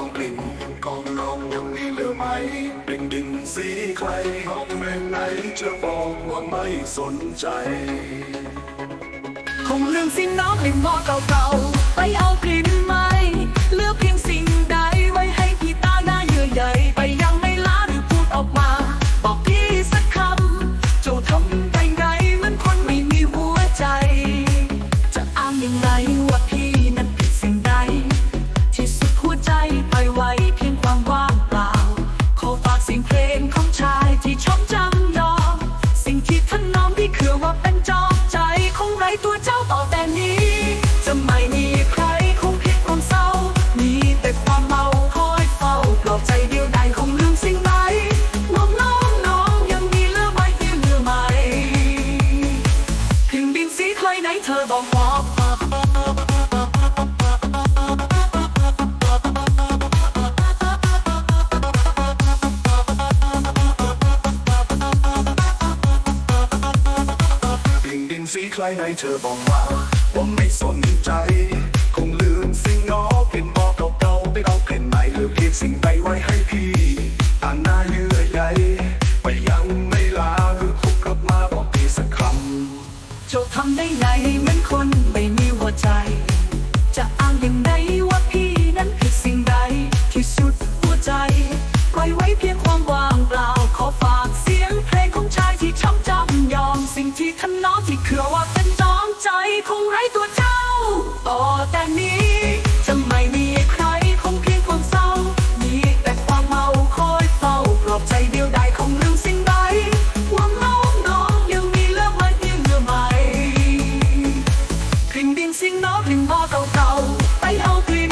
องกลิ่นกองน้องยังมีเหลือไหมเป็นดินสีใครห้องแม่ไหนจะบอกว่าไม่สนใจ คงลืมสิ่งน้องในหม้อเก่าๆไปเอากลิ่นไหมเหลือกเพียงสิ่งใดไว้ให้พี่ตาหน้าเยื่อใยไปยังไม่ลาหรือพูดออกมา บอกพี่สักคำเจ้าทำได้ไงเหมือนคนไม่มีหัวใจ จะอ้างยังไงว่าพี่ งเพลงของชายที่ชอบจำยอมสิ่งที่ท่านน้อมที่คือว่าเป็นจอมใจของไรตัวเจ้าต่อแต่นี้จะไม่มีใครคงผิดความเศร้า มีแต่ความเมาคอยเฝ้าปลอบใจเดียวดายคงลืมสิ่งไหนน้องน้องน้องยังมีเลือไหมเพียงเลือไหม่ถึงดินสีใครไหนเธอบอกบอก สีใครในเธอบอกว่าว่าไม่สนใจ คงลืมสิ่งนอเป็นบอกเก่าๆไปเอาเกล็นใหม่หรือเพียงสิ่งใดไว้ให้พี่อ่านหน้าเยื่อใยไปยังไม่ลาหรือคุกกลับมาบอกพี่สักคำเจ้าทำได้ไงเหมือนคนไม่มีหัวใจ จะอ้างอย่างไรว่าพี่นั้นผิดสิ่งใดที่สุดหัวใจปล่อยไว้เพียงความว่างเปล่าขอฝากเสียงเพลงของชายที่ช้ำจำยอมสิ่งที่ท่ คงไร้ตัวเจ้าต่อแต่นี้จะไม่มีใครคงเพียงความเศร้า มีแต่ความเมาคอยเฝ้าปลอบใจเดียวดายขงเรื่องสิ่งใดความเมาน้องยังมีเลิกไว้เพียงเมื่อใหม่กลิ่นดินสิ่งน้องกลิ่ม้อเก่า